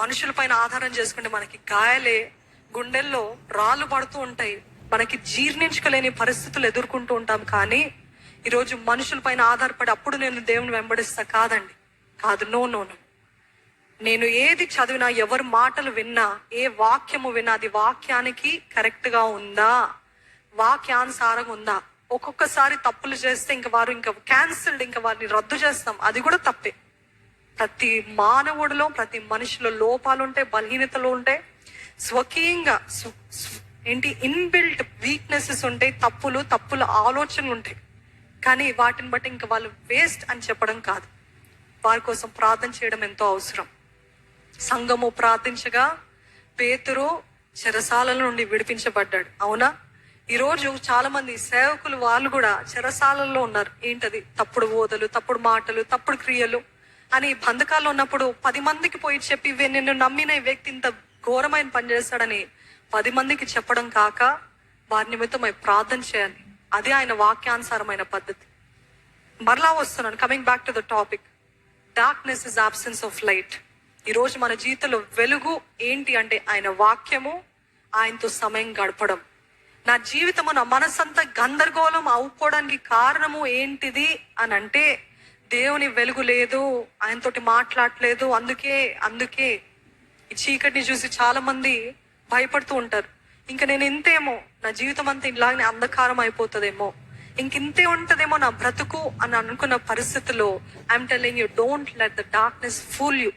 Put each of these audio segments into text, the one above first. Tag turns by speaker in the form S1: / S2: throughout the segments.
S1: మనుషుల పైన ఆధారం చేసుకుంటే మనకి గాయాలే గుండెల్లో రాళ్ళు పడుతూ ఉంటాయి. మనకి జీర్ణించుకోలేని పరిస్థితులు ఎదుర్కొంటూ ఉంటాం కానీ ఈరోజు మనుషుల పైన ఆధారపడి అప్పుడు నేను దేవుని వెంబడిస్తా కాదండి. కాదు నో నో నో. నేను ఏది చదివినా ఎవరి మాటలు విన్నా ఏ వాక్యము విన్నా అది వాక్యానికి కరెక్ట్గా ఉందా? వాక్యానుసారంగా ఉందా? ఒక్కొక్కసారి తప్పులు చేస్తే ఇంకా వారు ఇంకా క్యాన్సిల్డ్ ఇంకా వారిని రద్దు చేస్తాం. అది కూడా తప్పే. ప్రతి మానవుడిలో ప్రతి మనిషిలో లోపాలు ఉంటాయి బలహీనతలు ఉంటాయి స్వకీయంగా ఏంటి ఇన్బిల్ట్ వీక్నెసెస్ ఉంటాయి తప్పులు తప్పుల ఆలోచనలు ఉంటాయి కానీ వాటిని బట్టి ఇంకా వాళ్ళు వేస్ట్ అని చెప్పడం కాదు. వారి కోసం ప్రార్థన చేయడం ఎంతో అవసరం. సంఘము ప్రార్థించగా పేతురు చెరసాల నుండి విడిపించబడ్డాడు. అవునా? ఈరోజు చాలా మంది సేవకులు వాళ్ళు కూడా చెరసాలలో ఉన్నారు. ఏంటది? తప్పుడు బోధలు తప్పుడు మాటలు తప్పుడు క్రియలు. అని బంధకాల్లో ఉన్నప్పుడు పది మందికి పోయి చెప్పి నిన్ను నమ్మిన వ్యక్తి ఇంత ఘోరమైన పని చేస్తాడని పది మందికి చెప్పడం కాక వారి నిమిత్తమై ప్రార్థన చేయాలి. అదే ఆయన వాక్యానుసారమైన పద్ధతి. మరలా వస్తున్నాను. Coming back to the topic darkness is absence of light ఈరోజు మన జీవితంలో వెలుగు ఏంటి అంటే ఆయన వాక్యము ఆయనతో సమయం గడపడం. నా జీవితము నా మనసంతా గందరగోళం అవుకోవడానికి కారణము ఏంటిది అని అంటే దేవుని వెలుగు లేదు ఆయనతోటి మాట్లాడలేదు. అందుకే అందుకే ఈ చీకటిని చూసి చాలా మంది భయపడుతూ ఉంటారు. ఇంకా నేను ఇంతేమో నా జీవితం అంతా ఇలాగనే అంధకారం అయిపోతుందేమో. ఇంక ఇంతే ఉంటుందేమో నా బ్రతుకు అని అనుకున్న పరిస్థితిలో I'm telling you don't let the darkness fool you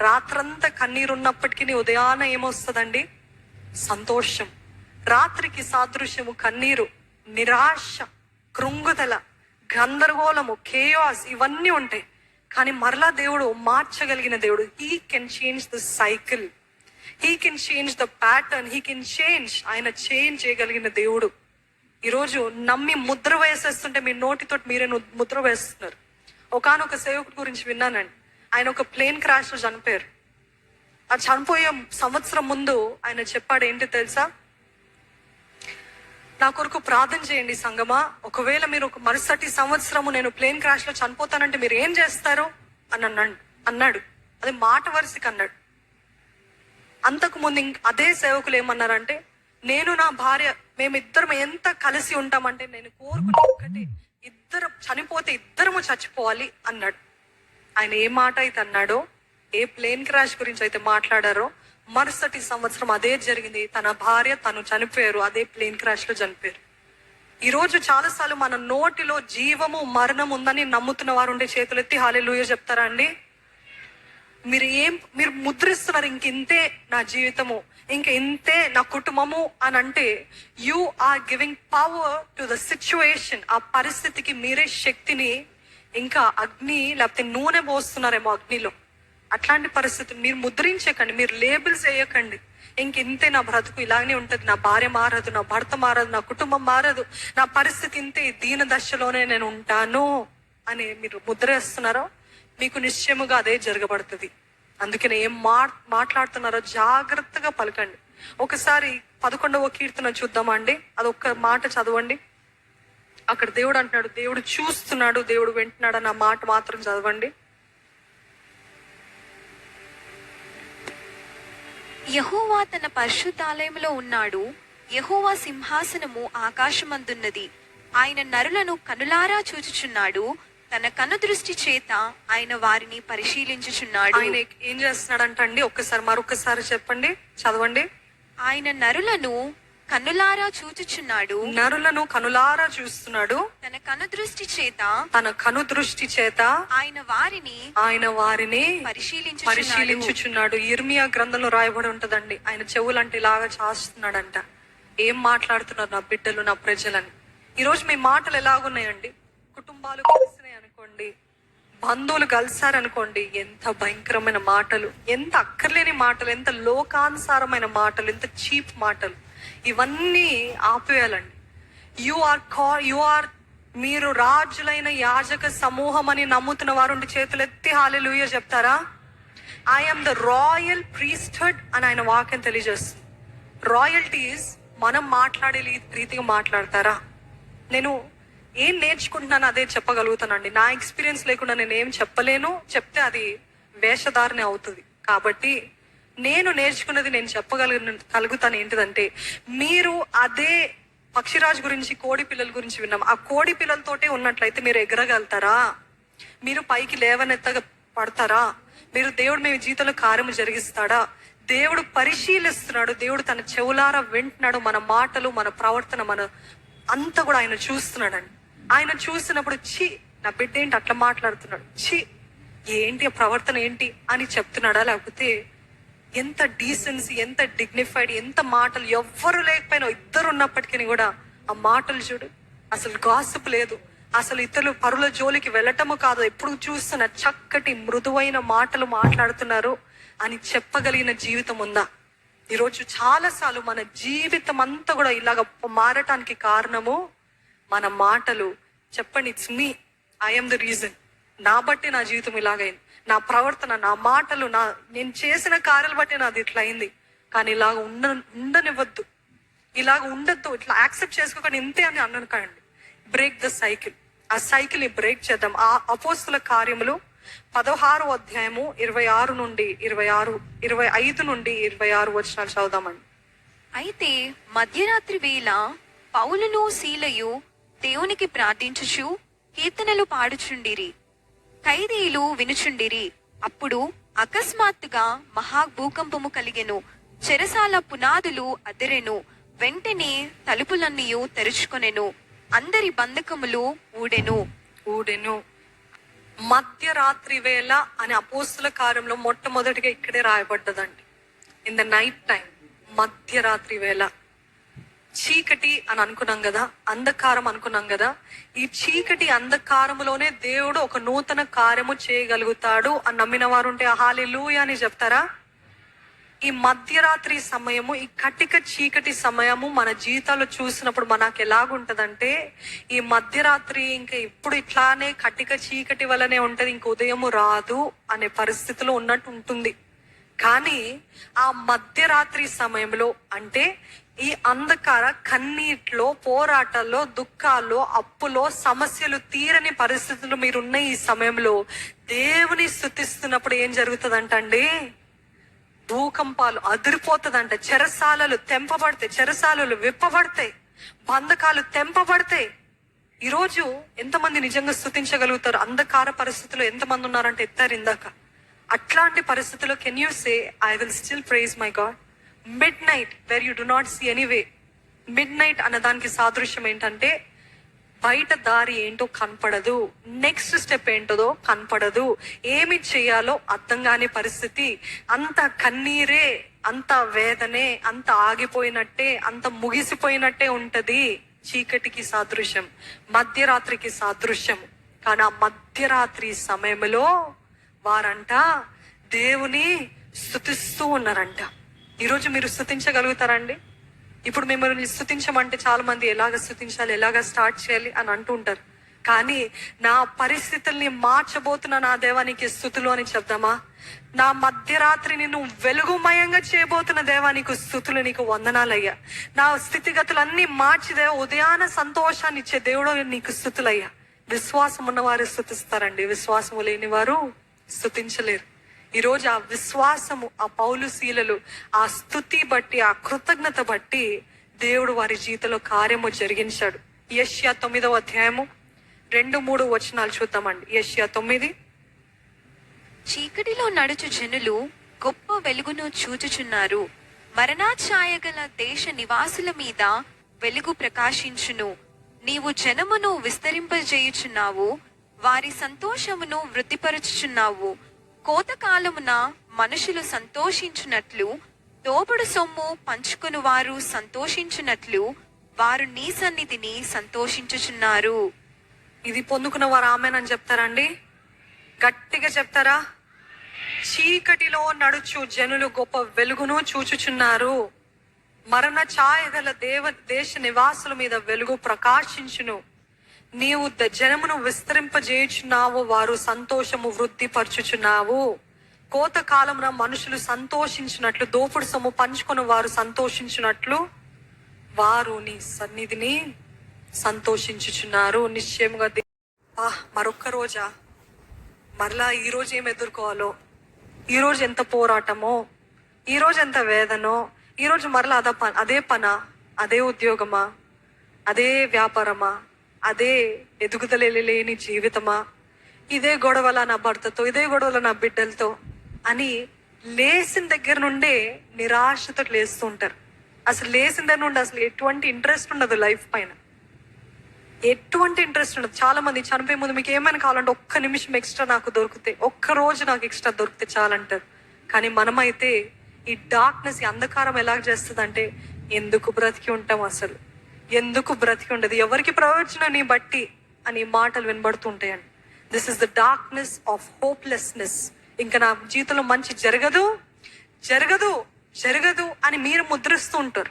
S1: రాత్రంతా కన్నీరు ఉన్నప్పటికీ నీ ఉదయాన ఏమొస్తుందండి? సంతోషం. రాత్రికి సాదృశ్యము కన్నీరు నిరాశ కృంగుదల. గందరగోళము కేయాస్ ఇవన్నీ ఉంటాయి. కానీ మరలా దేవుడు మార్చగలిగిన దేవుడు he can change the cycle he can change the pattern he can change ఆయన చేంజ్ చేయగలిగిన దేవుడు. ఈరోజు నమ్మి ముద్ర వేసేస్తుంటే మీ నోటితోటి మీరే ను- ముద్ర వేస్తున్నారు. ఒకనొక సేవకుడి గురించి విన్నానండి. ఆయన ఒక ప్లేన్ క్రాష్లో చనిపోయారు. ఆ చనిపోయే సంవత్సరం ముందు ఆయన చెప్పాడు ఏంటి తెలుసా? నా కొరకు ప్రార్థన చేయండి సంగమా. ఒకవేళ మీరు ఒక మరుసటి సంవత్సరము నేను ప్లేన్ క్రాష్లో చనిపోతానంటే మీరు ఏం చేస్తారు? అని అన్నాడు. అన్నాడు. అది మాట వరుసకి అన్నాడు అంతకు ముందు అదే సేవకులు ఏమన్నారంటే నేను నా భార్య మేమిద్దరం ఎంత కలిసి ఉంటామంటే నేను కోరుకునే ఒకటి ఇద్దరు చనిపోతే ఇద్దరము చచ్చిపోవాలి అన్నాడు. ఆయన ఏ మాట అయితే అన్నాడో ఏ ప్లేన్ క్రాష్ గురించి అయితే మాట్లాడారో మరుసటి సంవత్సరం అదే జరిగింది. తన భార్య తను చనిపోయారు. అదే ప్లేన్ క్రాష్లో చనిపోయారు. ఈరోజు చాలాసార్లు మన నోటిలో జీవము మరణం ఉందని నమ్ముతున్న వారు ఉండే చేతులెత్తి హాలే చెప్తారా అండి? మీరు ఏం మీరు ముద్రిస్తున్నారు ఇంక ఇంతే నా జీవితము ఇంక ఇంతే నా కుటుంబము అని అంటే you are giving power to the situation ఆ పరిస్థితికి మీరే శక్తిని ఇంకా అగ్ని లేకపోతే నూనె పోస్తున్నారేమో అగ్నిలో. అట్లాంటి పరిస్థితి మీరు ముద్రించకండి మీరు లేబుల్స్ వేయకండి. ఇంక ఇంతే నా బ్రతుకు ఇలాగనే ఉంటుంది. నా భార్య మారదు నా భర్త మారదు నా కుటుంబం మారదు. నా పరిస్థితి ఇంతే దీన దశలోనే నేను ఉంటాను అని మీరు ముద్ర వేస్తున్నారో మీకు నిశ్చయముగా అదే జరగబడుతుంది. అందుకనే ఏం మా మాట్లాడుతున్నారో జాగ్రత్తగా పలకండి. ఒకసారి పదకొండవ కీర్తన చూద్దామండి. అది అదొక్క మాట చదవండి. అక్కడ దేవుడు అంటున్నాడు దేవుడు చూస్తున్నాడు దేవుడు వింటున్నాడు అన్న మాట మాత్రం చదవండి.
S2: యహోవా తన పరిశుద్ధాలయంలో ఉన్నాడు. యహోవా సింహాసనము ఆకాశమందున్నది. ఆయన నరులను కనులారా చూచుచున్నాడు. తన కను దృష్టి చేత ఆయన వారిని పరిశీలించుచున్నాడు.
S1: ఆయన ఏం చేస్తున్నాడంట అండి ఒక్కసారి మరొకసారి చెప్పండి. చదవండి.
S2: ఆయన నరులను కన్నులారా చూచుచున్నాడు.
S1: నరులను కనులారా చూస్తున్నాడు.
S2: తన కను దృష్టి చేత
S1: తన కను దృష్టి చేత
S2: ఆయన వారిని
S1: ఆయన వారిని
S2: పరిశీలించుచున్నాడు.
S1: పరిశీలించుచున్నాడు. ఇర్మియా గ్రంథంలో రాయబడి ఉంటదండి. ఆయన చెవులంటే ఇలాగా చాస్తున్నాడంట. ఏం మాట్లాడుతున్నారు నా బిడ్డలు నా ప్రజలని? ఈ రోజు మీ మాటలు ఎలాగున్నాయండి? కుటుంబాలు కలిసినాయి అనుకోండి. బంధువులు కలిసారనుకోండి ఎంత భయంకరమైన మాటలు. ఎంత అక్కర్లేని మాటలు. ఎంత లోకానుసారమైన మాటలు. ఎంత చీప్ మాటలు. ఇవన్నీ ఆపేయాలండి. యు ఆర్ కా యు ఆర్ మీరు రాజులైన యాజక సమూహం అని నమ్ముతున్న వారు చేతులు ఎత్తి హాలెలుయ చెప్తారా ఐఎమ్ ద రాయల్ ప్రీస్టడ్ అని ఆయన వాక్యం తెలియజేస్తుంది. రాయల్టీస్ మనం మాట్లాడే రీతిగా మాట్లాడతారా? నేను ఏం నేర్చుకుంటున్నాను అదే చెప్పగలుగుతానండి. నా ఎక్స్పీరియన్స్ లేకుండా నేను ఏం చెప్పలేను. చెప్తే అది వేషధారణ అవుతుంది. కాబట్టి నేను నేర్చుకున్నది నేను చెప్పగలిగిన కలుగుతాను ఏంటిదంటే మీరు అదే పక్షిరాజు గురించి కోడి పిల్లల గురించి విన్నాం. ఆ కోడి పిల్లలతోటే ఉన్నట్లయితే మీరు ఎగరగలుగుతారా? మీరు పైకి లేవనెత్తగా పడతారా? మీరు దేవుడు మీ జీవితంలో కార్యము జరిగిస్తాడా? దేవుడు పరిశీలిస్తున్నాడు. దేవుడు తన చెవులారా వింటున్నాడు. మన మాటలు మన ప్రవర్తన మన అంతా కూడా ఆయన చూస్తున్నాడండి. ఆయన చూసినప్పుడు ఛీ నా బిడ్డ ఏంటి అట్లా మాట్లాడుతున్నాడు? ఛీ ఏంటి ఆ ప్రవర్తన ఏంటి అని చెప్తున్నాడా? లేకపోతే ఎంత డీసెన్సీ ఎంత డిగ్నిఫైడ్ ఎంత మాటలు ఎవ్వరు లేకపోయినా ఇద్దరు ఉన్నప్పటికీ కూడా ఆ మాటలు చూడు అసలు గాసిప్ లేదు. అసలు ఇతరులు పరుల జోలికి వెళ్ళటము కాదు. ఎప్పుడు చూస్తున్న చక్కటి మృదువైన మాటలు మాట్లాడుతున్నారు అని చెప్పగలిగిన జీవితం ఉందా? ఈరోజు చాలాసార్లు మన జీవితం అంతా కూడా ఇలాగ మారటానికి కారణము మన మాటలు. చెప్పండి it's me I'm the reason నా బట్టి నా జీవితం ఇలాగైంది. నా ప్రవర్తన నా మాటలు నా నేను చేసిన కార్యలు బట్టి నాది ఇట్లా అయింది. కానీ ఇలాగ ఉండ ఉండనివ్వద్దు. ఇలాగ ఉండద్దు ఇట్లా యాక్సెప్ట్ చేసుకోకుండా ఇంతే అని అన్నకండి బ్రేక్ ద సైకిల్. ఆ సైకిల్ని బ్రేక్ చేద్దాం. ఆ అపోస్తుల కార్యములు పదహారు అధ్యాయము ఇరవై ఆరు నుండి ఇరవై ఆరు ఇరవై ఐదు నుండి ఇరవై ఆరు వచనాలు చదుదామండి
S2: అయితే మధ్యరాత్రి వేళ పౌలును శీలయు దేవునికి ప్రార్థించుచు కీర్తనలు పాడుచుండిరి. ఖైదీలు వినుచుండిరి. అప్పుడు అకస్మాత్తుగా మహాభూకంపము కలిగెను. చెరసాల పునాదులు అదిరెను. వెంటనే తలుపులన్నీయు తెరుచుకొనెను. అందరి బంధకములు ఊడెను.
S1: ఊడెను. మధ్యరాత్రి వేళ అనే అపోస్తుల కార్యంలో మొట్టమొదటిగా ఇక్కడే రాయబడ్డదండి. ఇన్ ద నైట్ టైం మధ్యరాత్రి వేళ చీకటి అని అనుకున్నాం కదా అంధకారం అనుకున్నాం కదా ఈ చీకటి అంధకారములోనే దేవుడు ఒక నూతన కార్యము చేయగలుగుతాడు అని నమ్మిన వారు ఉంటే హాలిలూయ అని చెప్తారా? ఈ మధ్యరాత్రి సమయము ఈ కటిక చీకటి సమయము మన జీవితాలు చూసినప్పుడు మనకు ఎలాగుంటదంటే ఈ మధ్యరాత్రి ఇంకా ఇప్పుడు ఇట్లానే కటిక చీకటి వల్లనే ఉంటది ఇంక ఉదయము రాదు అనే పరిస్థితిలో ఉన్నట్టు ఉంటుంది. కానీ ఆ మధ్యరాత్రి సమయంలో అంటే ఈ అంధకార కన్నీటిలో పోరాటాల్లో దుఃఖాల్లో అప్పులో సమస్యలు తీరని పరిస్థితులు మీరున్న ఈ సమయంలో దేవుని స్థుతిస్తున్నప్పుడు ఏం జరుగుతుందంటండి? భూకంపాలు అదిరిపోతుందంట. చెరసాలలు తెంపబడతాయి చెరసాలలు విప్పబడతాయి బంధకాలు తెంపబడతాయి. ఈరోజు ఎంతమంది నిజంగా స్థుతించగలుగుతారు? అంధకార పరిస్థితుల్లో ఎంతమంది ఉన్నారంటే ఎత్తారు ఇందాక. అట్లాంటి పరిస్థితుల్లో can you say I will still praise my God midnight where you do not see anyway midnight అన్నదానికి సాదృశ్యం ఏంటంటే బయట దారి ఏంటో కనపడదు. నెక్స్ట్ స్టెప్ ఏంటో కనపడదు. ఏమి చేయాలో అర్థం కాని పరిస్థితి. అంత కన్నీరే అంత వేదనే అంత ఆగిపోయినట్టే అంత ముగిసిపోయినట్టే ఉంటది. చీకటికి సాదృశ్యం మధ్యరాత్రికి సాదృశ్యం. కానీ ఆ మధ్యరాత్రి సమయంలో వారంట దేవుని స్థుతిస్తూ ఉన్నారంట. ఈరోజు మీరు స్థుతించగలుగుతారండి ఇప్పుడు మిమ్మల్ని స్థుతించమంటే చాలా మంది ఎలాగ స్థుతించాలి ఎలాగ స్టార్ట్ చేయాలి అని అంటూ ఉంటారు. కానీ నా పరిస్థితుల్ని మార్చబోతున్న నా దేవానికి స్థుతులు అని చెప్దామా? నా మధ్యరాత్రి నిన్ను వెలుగుమయంగా చేయబోతున్న దేవానికి స్థుతులు నీకు వందనాలయ్యా. నా స్థితిగతులన్నీ మార్చిదే ఉదయాన సంతోషాన్ని ఇచ్చే దేవుడు నీకు స్థుతులయ్యా విశ్వాసం ఉన్నవారు స్థుతిస్తారండి విశ్వాసము లేని వారు స్థుతించలేరు ఈరోజు ఆ విశ్వాసము ఆ పౌలు శీలలు ఆ స్థుతి బట్టి ఆ కృతజ్ఞత బట్టి దేవుడు వారి జీవితంలో కార్యము జరిగించాడు. యష్యా తొమ్మిదవ అధ్యాయము రెండు మూడు వచనాలు చూద్దామండి. యష్యా తొమ్మిది.
S2: చీకటిలో నడుచు జనులు గొప్ప వెలుగును చూచుచున్నారు. మరణాఛాయ గల దేశ నివాసుల మీద వెలుగు ప్రకాశించును. నీవు జనమును విస్తరింపజేయుచున్నావు వారి సంతోషమును వృద్ధిపరచుచున్నావు. కోతకాలమున మనుషులు సంతోషించునట్లు దోపుడు సొమ్ము పంచుకుని వారు సంతోషించున్నట్లు వారు నీ సన్నిధిని సంతోషించుచున్నారు.
S1: ఇది పొందుకున్న వారు ఆమెనని చెప్తారండి? గట్టిగా చెప్తారా? చీకటిలో నడుచు జనులు గొప్ప వెలుగును చూచుచున్నారు. మరణ ఛాయగల దేవ దేశ నివాసుల మీద వెలుగు ప్రకాశించును. నీవు ద జనమును విస్తరింపజేయుచున్నావు వారు సంతోషము వృద్ధిపరచుచున్నావు. కోతకాలమున కోత మనుషులు సంతోషించినట్లు దోపుడు సొమ్ము పంచుకొని వారు సంతోషించినట్లు వారు నీ సన్నిధిని సంతోషించుచున్నారు. నిశ్చయముగా దే- ఆ, మరొక్క రోజా? మరలా ఈ రోజు ఏం ఎదుర్కోవాలో? ఈ రోజు ఎంత పోరాటమో? ఈ రోజు ఎంత వేదనో? ఈ రోజు మరలా అదే ప అదే పన? అదే ఉద్యోగమా? అదే వ్యాపారమా? అదే ఎదుగుదల లేని జీవితమా? ఇదే గొడవల నా భర్తతో ఇదే గొడవల నా బిడ్డలతో అని లేచిన దగ్గర నుండే నిరాశతో లేస్తూ ఉంటారు. అసలు లేచిన దగ్గర నుండి అసలు ఎటువంటి ఇంట్రెస్ట్ ఉండదు లైఫ్ పైన. ఎటువంటి ఇంట్రెస్ట్ ఉండదు. చాలా మంది చనిపోయే ముందు మీకు ఏమైనా కావాలంటే ఒక్క నిమిషం ఎక్స్ట్రా నాకు దొరికితే ఒక్క రోజు నాకు ఎక్స్ట్రా దొరికితే చాలంటారు. కానీ మనమైతే ఈ డార్క్నెస్ ఈ అంధకారం ఎలా చేస్తుంది ఎందుకు బ్రతికి ఉంటాం అసలు? ఎందుకు బ్రతికి ఉండదు ఎవరికి ప్రయోజనాన్ని బట్టి అని మాటలు వినబడుతుంటాయండి. This is the darkness of hopelessness ఇంకా నా జీవితంలో మంచి జరగదు జరగదు జరగదు అని మీరు ముద్రిస్తూ ఉంటారు.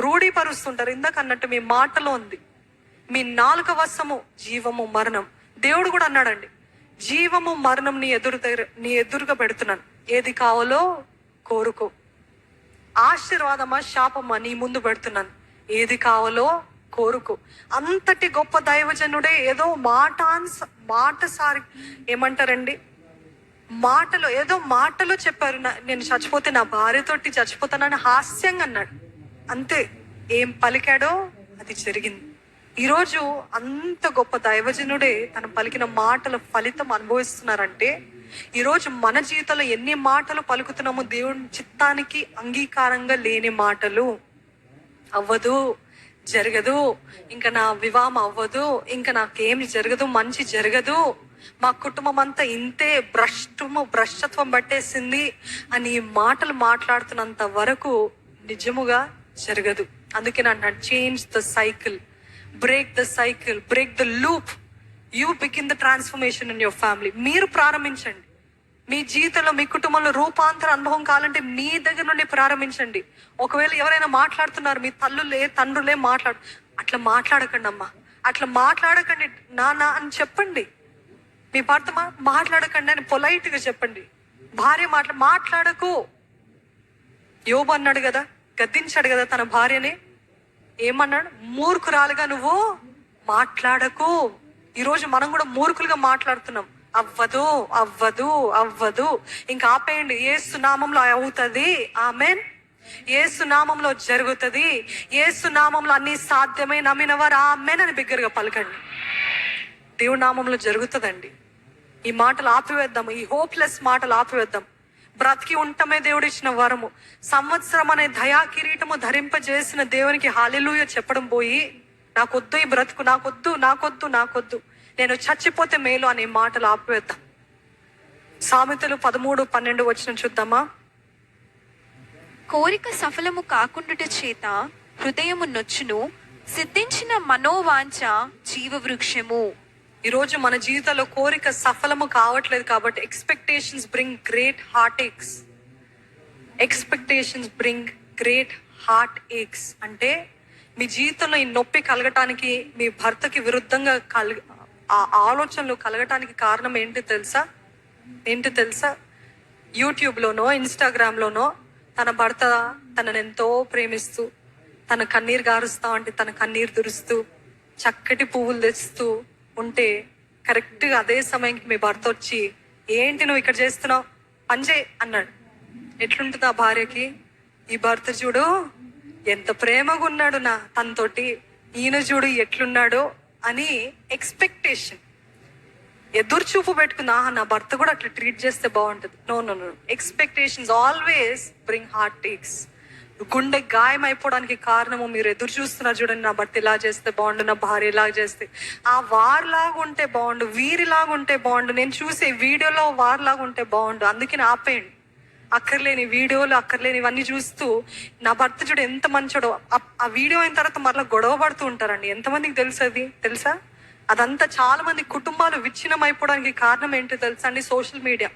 S1: రూఢీపరుస్తుంటారు. ఇందాక అన్నట్టు మీ మాటలో ఉంది. మీ నాలుక వశము జీవము మరణం. దేవుడు కూడా అన్నాడండి జీవము మరణం నీ ఎదురు నీ ఎదురుగా పెడుతున్నాను. ఏది కావాలో కోరుకో. ఆశీర్వాదమా శాపమా నీ ముందు పెడుతున్నాను. ఏది కావాలో కోరుకో. అంతటి గొప్ప దైవజనుడే ఏదో మాట మాట సారి ఏమంటారండి? మాటలు ఏదో మాటలో చెప్పారు. నా- నేను చచ్చిపోతే నా భార్యతోటి చచ్చిపోతానని హాస్యంగా అన్నాడు. అంతే. ఏం పలికాడో అది జరిగింది. ఈరోజు అంత గొప్ప దైవజనుడే తను పలికిన మాటల ఫలితం అనుభవిస్తున్నారంటే ఈరోజు మన జీవితంలో ఎన్ని మాటలు పలుకుతున్నామో దేవుని చిత్తానికి అంగీకారంగా లేని మాటలు అవ్వదు జరగదు ఇంకా నా వివాహం అవ్వదు ఇంకా నాకేమి జరగదు మంచి జరగదు. మా కుటుంబం అంతా ఇంతే భ్రష్టము భ్రష్టత్వం పట్టేసింది అని మాటలు మాట్లాడుతున్నంత వరకు నిజముగా జరగదు. అందుకే నన్ను change the cycle break the cycle break the loop you begin the transformation in your family మీరు ప్రారంభించండి. మీ జీవితంలో మీ కుటుంబంలో రూపాంతర అనుభవం కావాలంటే మీ దగ్గర నుండి ప్రారంభించండి. ఒకవేళ ఎవరైనా మాట్లాడుతున్నారు మీ తల్లులే తండ్రులే మాట్లాడు అట్లా మాట్లాడకండి అమ్మా. అట్లా మాట్లాడకండి నానా అని చెప్పండి. మీ భర్త మాట్లాడకండి అని పొలైట్గా చెప్పండి. భార్య మాట్లా మాట్లాడకు. యోబు అన్నాడు కదా గద్దించాడు కదా తన భార్యని. ఏమన్నాడు? మూర్ఖురాలుగా నువ్వు మాట్లాడకు. ఈరోజు మనం కూడా మూర్ఖులుగా మాట్లాడుతున్నాం. అవ్వదు అవ్వదు అవ్వదు. ఇంకా ఆపేయండి. ఏ సునామంలో అవుతుంది. ఆమెన్. ఏ సునామంలో జరుగుతుంది. ఏ సునామంలో అన్ని సాధ్యమే నమ్మిన వారు ఆమెన్ అని బిగ్గరగా పలకండి. దేవుడి నామంలో జరుగుతుందండి. ఈ మాటలు ఆపివేద్దాం ఈ హోప్లెస్ మాటలు ఆపివేద్దాం బ్రతికి ఉండటమే దేవుడు ఇచ్చిన వరము. సంవత్సరం అనే దయా కిరీటము ధరింపజేసిన దేవునికి హాలిలూయ చెప్పడం పోయి నాకొద్దు ఈ బ్రతుకు నాకొద్దు నాకొద్దు నాకొద్దు. నేను చచ్చిపోతే మేలు అనే మాటలు ఆపివేద్దాం. సామెతలు పదమూడు పన్నెండు వచ్చిన చూద్దామా?
S2: కోరిక సఫలము కాకుండుట చేత హృదయము నొచ్చును సిద్ధించిన మనోవాంఛ జీవవృక్షము.
S1: ఈరోజు మన జీవితంలో కోరిక సఫలము కావట్లేదు కాబట్టి expectations bring great heart aches expectations bring great heart aches అంటే మీ జీవితంలో ఈ నొప్పి కలగటానికి మీ భర్తకి విరుద్ధంగా కలగ ఆ ఆలోచనలు కలగటానికి కారణం ఏంటి తెలుసా? ఏంటి తెలుసా? యూట్యూబ్లోనో ఇన్స్టాగ్రామ్లోనో తన భర్త తనని ఎంతో ప్రేమిస్తూ తన కన్నీరు గారుస్తా అంటే తన కన్నీరు దురుస్తూ చక్కటి పువ్వులు తెస్తూ ఉంటే కరెక్ట్గా అదే సమయానికి మీ భర్త వచ్చి ఏంటి నువ్వు ఇక్కడ చేస్తున్నావు? పంజే అన్నాడు. ఎట్లుంటుంది ఆ భార్యకి? ఈ భర్త చూడు ఎంత ప్రేమగా ఉన్నాడు నా తనతోటి. ఈయన చూడు ఎట్లున్నాడో అని ఎక్స్పెక్టేషన్ ఎదురు చూపు పెట్టుకున్నా నా భర్త కూడా అట్లా ట్రీట్ చేస్తే బాగుంటుంది. No no no expectations always bring heart takes గుండె గాయం అయిపోవడానికి కారణము మీరు ఎదురు చూస్తున్నారు చూడండి నా భర్త ఇలా చేస్తే బాగుండు నా భార్య ఇలా చేస్తే. ఆ వారిలాగా ఉంటే బాగుండు వీరిలాగా ఉంటే బాగుండు. నేను చూసే వీడియోలో వారిలాగా ఉంటే బాగుండు. అందుకే ఆపేయండి. అక్కర్లేని వీడియోలు అక్కర్లేని ఇవన్నీ చూస్తూ నా భర్త చూడు ఎంత మంచోడో. ఆ- ఆ వీడియో అయిన తర్వాత మరలా గొడవ పడుతూ ఉంటారండి. ఎంతమందికి తెలుసు అది? తెలుసా? అదంతా చాలా మంది కుటుంబాలు విచ్ఛిన్నం అయిపోవడానికి కారణం ఏంటో తెలుసా అండి? Social media.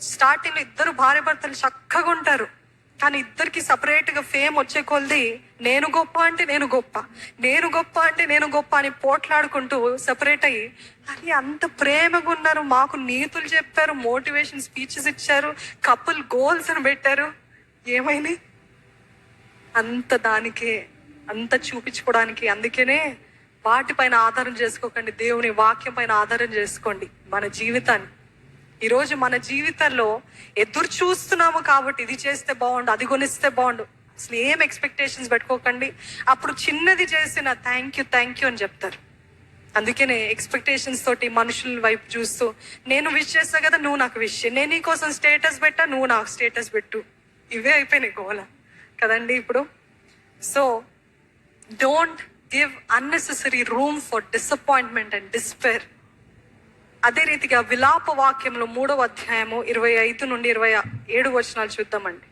S1: స్టార్టింగ్లో ఇద్దరు భార్య భర్తలు చక్కగా ఉంటారు. కానీ ఇద్దరికి సపరేట్గా ఫేమ్ వచ్చే కొలది నేను గొప్ప అంటే నేను గొప్ప. నేను గొప్ప అంటే నేను గొప్ప అని పోట్లాడుకుంటూ సెపరేట్ అయ్యి అరే అంత ప్రేమగా ఉన్నారు. మాకు నీతులు చెప్పారు మోటివేషన్ స్పీచెస్ ఇచ్చారు కపుల్ గోల్స్ అని పెట్టారు. ఏమైంది? అంత దానికే అంత చూపించుకోవడానికి. అందుకనే వాటిపైన ఆధారం చేసుకోకండి. దేవుని వాక్యం పైన ఆధారం చేసుకోండి మన జీవితాన్ని. ఈరోజు మన జీవితంలో ఎదురు చూస్తున్నాము కాబట్టి ఇది చేస్తే బాగుండు అది కొనిస్తే బాగుండు. అసలు ఏం ఎక్స్పెక్టేషన్స్ పెట్టుకోకండి. అప్పుడు చిన్నది చేసిన థ్యాంక్ యూ థ్యాంక్ యూ అని చెప్తారు. అందుకనే ఎక్స్పెక్టేషన్స్ తోటి మనుషుల వైపు చూస్తూ నేను విష్ చేస్తా కదా నువ్వు నాకు విష్ నేను నీ కోసం స్టేటస్ పెట్టా నువ్వు నాకు స్టేటస్ పెట్టు. ఇవే అయిపోయినాయి గోల. కదండి ఇప్పుడు? So don't give unnecessary room for disappointment and despair అదే రీతిగా విలాప వాక్యంలో మూడవ అధ్యాయము ఇరవై ఐదు నుండి ఇరవై ఏడు వచనాలు చూద్దామండి.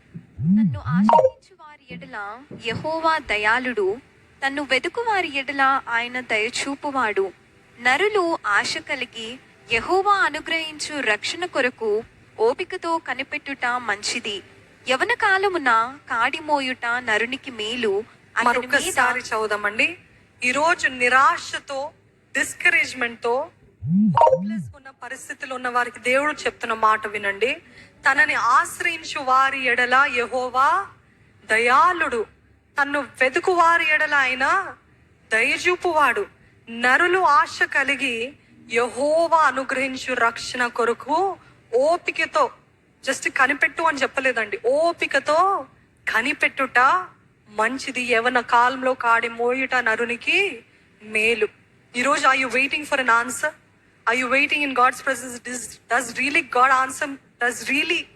S2: నన్ను ఆశ్రయించు వారి ఎడల యహోవా దయాళుడు తన్ను వెతుకు వారి ఎడల ఆయన దయచూపువాడు. నరులు ఆశ కలిగి యహోవా అనుగ్రహించు రక్షణ కొరకు ఓపికతో కనిపెట్టుట మంచిది. యవన కాలమున కాడి మోయుట నరునికి మేలు.
S1: మరొకసారి చదువుదామండి. ఈ రోజు నిరాశతో డిస్కరేజ్మెంట్ హోప్లెస్ ఉన్న పరిస్థితులు ఉన్న వారికి దేవుడు చెప్తున్న మాట వినండి. తనని ఆశ్రయించు వారి ఎడల యహోవా దయాళుడు. తన్ను వెతుకు వారి ఎడల ఆయన దయచూపువాడు. నరులు ఆశ కలిగి యహోవా అనుగ్రహించు రక్షణ కొరకు ఓపికతో జస్ట్ కనిపెట్టు అని చెప్పలేదండి. ఓపికతో కనిపెట్టుట మంచిది. ఎవన కాలంలో కాడి మోయుట నరునికి మేలు. ఈరోజు I you waiting for an answer I waiting waiting in God's Does, does really God answer does really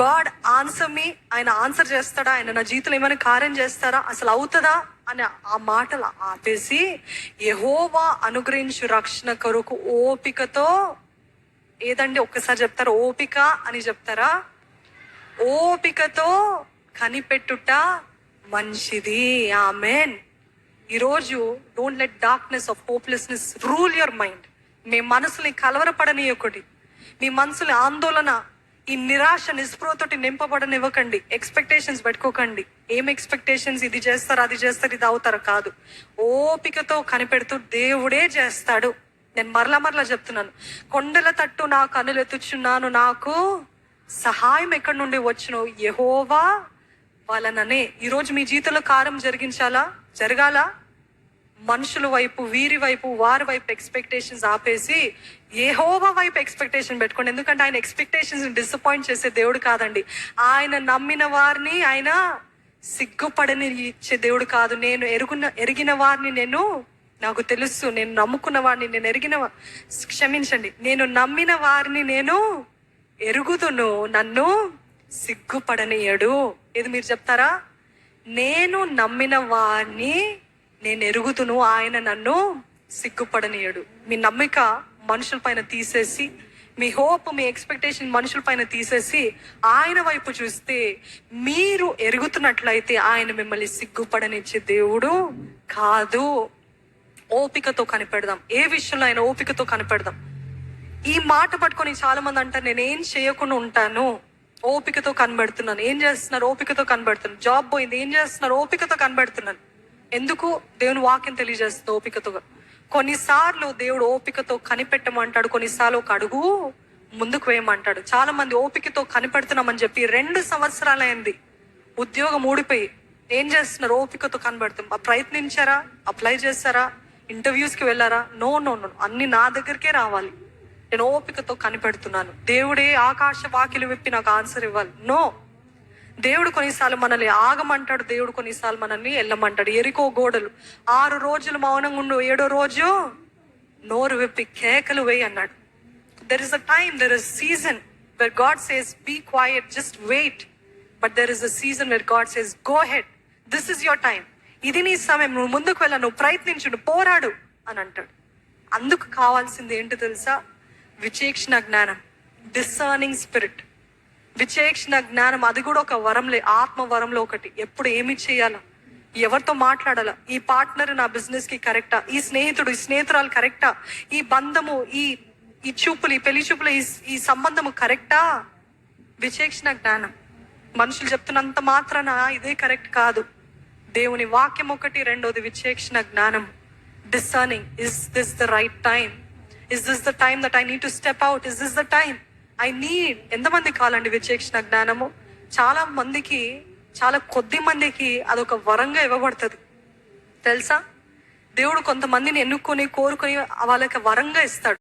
S1: God answer me ఆయన ఆన్సర్ చేస్తాడా? ఆయన నా జీవితంలో ఏమైనా కార్యం చేస్తారా? అసలు అవుతుందా? అని ఆ మాటలు ఆపేసి యహోవా అనుగ్రహించు రక్షణ కొరకు ఓపికతో ఏదండి? ఒక్కసారి చెప్తారా? ఓపిక అని చెప్తారా? ఓపికతో కనిపెట్టుట మంచిది. ఆమెన్ ఈరోజు don't let darkness of hopelessness rule your mind మీ మనసుని కలవరపడనీయకండి మీ మనసుని ఆందోళన ఈ నిరాశ నిస్పృహతోటి నింపబడనివ్వకండి. ఎక్స్పెక్టేషన్స్ పెట్టుకోకండి. ఏం ఎక్స్పెక్టేషన్స్ ఇది చేస్తారు అది చేస్తారు ఇది అవుతారు కాదు. ఓపికతో కనిపెడుతూ దేవుడే చేస్తాడు. నేను మరలా మరలా చెప్తున్నాను. కొండల తట్టు నా కనులు ఎత్తుచున్నాను. నాకు సహాయం ఎక్కడి నుండి వచ్చును? యహోవా వలననే. ఈరోజు మీ జీవితంలో కారం జరిగించాలా? జరగాల? మనుషుల వైపు వీరి వైపు వారి వైపు ఎక్స్పెక్టేషన్స్ ఆపేసి ఏహోవా వైపు ఎక్స్పెక్టేషన్ పెట్టుకోండి. ఎందుకంటే ఆయన ఎక్స్పెక్టేషన్స్ డిసప్పాయింట్ చేసే దేవుడు కాదండి. ఆయన నమ్మిన వారిని ఆయన సిగ్గుపడని ఇచ్చే దేవుడు కాదు. నేను ఎరుగున ఎరిగిన వారిని నేను నాకు తెలుసు నేను నమ్ముకున్న వారిని నేను ఎరిగిన క్షమించండి. నేను నమ్మిన వారిని నేను ఎరుగుదును నన్ను సిగ్గుపడనీయడు. ఇది మీరు చెప్తారా? నేను నమ్మిన వారిని నేను ఎరుగుతును ఆయన నన్ను సిగ్గుపడనీయడు. మీ నమ్మిక మనుషుల పైన తీసేసి మీ హోప్ మీ ఎక్స్పెక్టేషన్ మనుషుల పైన తీసేసి ఆయన వైపు చూస్తే మీరు ఎరుగుతున్నట్లయితే ఆయన మిమ్మల్ని సిగ్గుపడనిచ్చే దేవుడు కాదు. ఓపికతో కనిపెడదాం. ఏ విషయంలో ఆయన ఓపికతో కనిపెడదాం. ఈ మాట పట్టుకొని చాలా మంది అంటారు నేను ఏం చేయకుండా ఉంటాను. ఓపికతో కనబడుతున్నాను ఏం చేస్తున్నారు? ఓపికతో కనబడుతున్నాను జాబ్ పోయింది. ఏం చేస్తున్నారు? ఓపికతో కనబడుతున్నాను ఎందుకు? దేవుని వాక్యం తెలియజేస్తుంది ఓపికతో. కొన్నిసార్లు దేవుడు ఓపికతో కనిపెట్టమంటాడు కొన్నిసార్లు ఒక అడుగు ముందుకు వేయమంటాడు. చాలా మంది ఓపికతో కనిపెడుతున్నామని చెప్పి రెండు సంవత్సరాలైంది ఉద్యోగం ఊడిపోయి. ఏం చేస్తున్నారు? ఓపికతో కనబడుతుంది ప్రయత్నించారా? అప్లై చేస్తారా ఇంటర్వ్యూస్కి వెళ్ళారా? No no no. అన్ని నా దగ్గరికే రావాలి. నేను ఓపికతో కనిపెడుతున్నాను. దేవుడే ఆకాశ వాకిలు విప్పి నాకు ఆన్సర్ ఇవ్వాలి. నో. దేవుడు కొన్నిసార్లు మనల్ని ఆగమంటాడు దేవుడు కొన్నిసార్లు మనల్ని వెళ్ళమంటాడు ఎరికో గోడలు ఆరు రోజులు మౌనంగా ఉండు ఏడో రోజు నోరు విప్పి కేకలు వేయి అన్నాడు. There is a time there is season where God says be quiet just wait but there is a season where God says go ahead this is your time ఇది నీ సమయం. నువ్వు ముందుకు వెళ్ళ నువ్వు ప్రయత్నించు నువ్వు పోరాడు. అని అంటాడు. అందుకు కావాల్సింది ఏంటి తెలుసా? విచేక్షణ జ్ఞానం డిసర్నింగ్ స్పిరిట్ విచేక్షణ జ్ఞానం అది కూడా ఒక వరంలే ఆత్మ వరంలో ఒకటి. ఎప్పుడు ఏమి చేయాలా? ఎవరితో మాట్లాడాలా? ఈ పార్ట్నర్ నా బిజినెస్కి కరెక్టా ఈ స్నేహితుడు ఈ స్నేహితురాలు కరెక్టా ఈ బంధము ఈ ఈ చూపులు ఈ పెళ్ళి చూపులు ఈ ఈ సంబంధము కరెక్టా విచేక్షణ జ్ఞానం. మనుషులు చెప్తున్నంత మాత్రాన ఇదే కరెక్ట్ కాదు. దేవుని వాక్యం ఒకటి రెండోది విచేక్షణ జ్ఞానం. Discerning is this the right time is this the time that I need to step out is this the time I need ఎంతమంది కావాలండి విచేక్షణ జ్ఞానము? చాలా మందికి చాలా కొద్ది మందికి అదొక వరంగా ఇవ్వబడుతుంది. తెలుసా? దేవుడు కొంతమందిని ఎన్నుకొని కోరుకొని వాళ్ళకి వరంగా ఇస్తాడు.